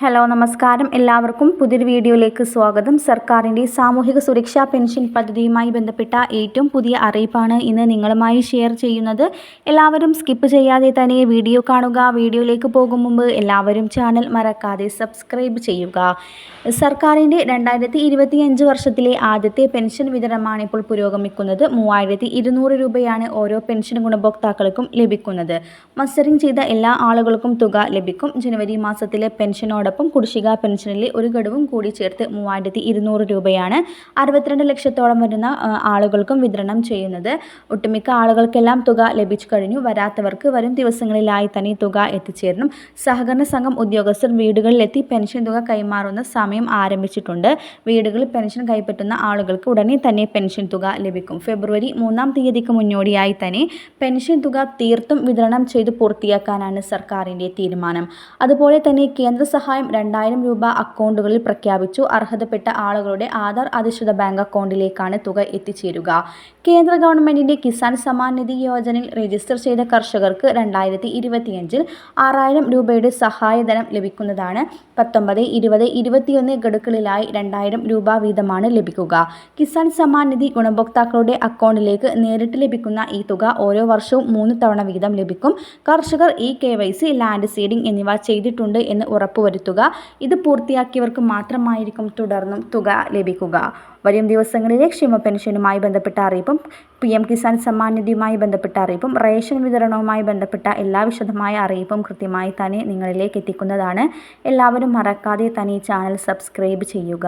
Hello നമസ്കാരം. എല്ലാവർക്കും പുതിയൊരു വീഡിയോയിലേക്ക് സ്വാഗതം. സർക്കാരിന്റെ സാമൂഹിക സുരക്ഷാ പെൻഷൻ പദ്ധതിയുമായി ബന്ധപ്പെട്ട ഏറ്റവും പുതിയ അറിയിപ്പാണ് ഇന്ന് നിങ്ങളുമായി ഷെയർ ചെയ്യുന്നത്. എല്ലാവരും സ്കിപ്പ് ചെയ്യാതെ തന്നെ വീഡിയോ കാണുക. വീഡിയോയിലേക്ക് പോകും മുമ്പ് എല്ലാവരും ചാനൽ മറക്കാതെ സബ്സ്ക്രൈബ് ചെയ്യുക. സർക്കാരിന്റെ രണ്ടായിരത്തി വർഷത്തിലെ ആദ്യത്തെ പെൻഷൻ വിതരണമാണ് ഇപ്പോൾ പുരോഗമിക്കുന്നത്. മൂവായിരത്തി ഇരുന്നൂറ് രൂപയാണ് ഓരോ പെൻഷൻ ഗുണഭോക്താക്കൾക്കും ലഭിക്കുന്നത്. മസ്റ്ററിംഗ് ചെയ്ത എല്ലാ ആളുകൾക്കും തുക ലഭിക്കും. ജനുവരി മാസത്തിലെ പെൻഷനോട് അതോടൊപ്പം കുടിശ്ശിക പെൻഷനിൽ ഒരു ഘടവും കൂടി ചേർത്ത് മൂവായിരത്തി ഇരുന്നൂറ് രൂപയാണ് അറുപത്തിരണ്ട് ലക്ഷത്തോളം വരുന്ന ആളുകൾക്കും വിതരണം ചെയ്യുന്നത്. ഒട്ടുമിക്ക ആളുകൾക്കെല്ലാം തുക ലഭിച്ചു കഴിഞ്ഞു. വരാത്തവർക്ക് വരും ദിവസങ്ങളിലായി തന്നെ തുക എത്തിച്ചേരണം. സഹകരണ സംഘം ഉദ്യോഗസ്ഥർ വീടുകളിലെത്തി പെൻഷൻ തുക കൈമാറുന്ന സമയം ആരംഭിച്ചിട്ടുണ്ട്. വീടുകളിൽ പെൻഷൻ കൈപ്പറ്റുന്ന ആളുകൾക്ക് ഉടനെ തന്നെ പെൻഷൻ തുക ലഭിക്കും. ഫെബ്രുവരി മൂന്നാം തീയതിക്ക് മുന്നോടിയായി തന്നെ പെൻഷൻ തുക തീർത്തും വിതരണം ചെയ്ത് പൂർത്തിയാക്കാനാണ് സർക്കാരിന്റെ തീരുമാനം. അതുപോലെ തന്നെ കേന്ദ്ര സഹായ സഹായം രണ്ടായിരം രൂപ അക്കൗണ്ടുകളിൽ പ്രഖ്യാപിച്ചു. അർഹതപ്പെട്ട ആളുകളുടെ ആധാർ അധിഷ്ഠിത ബാങ്ക് അക്കൗണ്ടിലേക്കാണ് തുക എത്തിച്ചേരുക. കേന്ദ്ര ഗവൺമെന്റിന്റെ കിസാൻ സമ്മാൻ നിധി യോജനയിൽ രജിസ്റ്റർ ചെയ്ത കർഷകർക്ക് രണ്ടായിരത്തി ഇരുപത്തിയഞ്ചിൽ ആറായിരം രൂപയുടെ സഹായധനം ലഭിക്കുന്നതാണ്. പത്തൊമ്പത് ഇരുപത് ഇരുപത്തിയൊന്ന് ഗഡുക്കളിലായി രണ്ടായിരം രൂപ വീതമാണ് ലഭിക്കുക. കിസാൻ സമ്മാൻ നിധി ഗുണഭോക്താക്കളുടെ അക്കൗണ്ടിലേക്ക് നേരിട്ട് ലഭിക്കുന്ന ഈ തുക ഓരോ വർഷവും മൂന്ന് തവണ വീതം ലഭിക്കും. കർഷകർ ഈ കെ ലാൻഡ് സീഡിംഗ് എന്നിവ ചെയ്തിട്ടുണ്ട് എന്ന് ഉറപ്പുവരുത്തും ഉൾപ്പെടുത്തുക. ഇത് പൂർത്തിയാക്കിയവർക്ക് മാത്രമായിരിക്കും തുടർന്നും തുക ലഭിക്കുക. വരും ദിവസങ്ങളിലെ ക്ഷേമ പെൻഷനുമായി ബന്ധപ്പെട്ട അറിയിപ്പും പി എം കിസാൻ സമ്മാൻ നിധിയുമായി ബന്ധപ്പെട്ട അറിയിപ്പും റേഷൻ വിതരണവുമായി ബന്ധപ്പെട്ട എല്ലാ വിശദമായ അറിയിപ്പും കൃത്യമായി തന്നെ നിങ്ങളിലേക്ക് എത്തിക്കുന്നതാണ്. എല്ലാവരും മറക്കാതെ തന്നെ ചാനൽ സബ്സ്ക്രൈബ് ചെയ്യുക.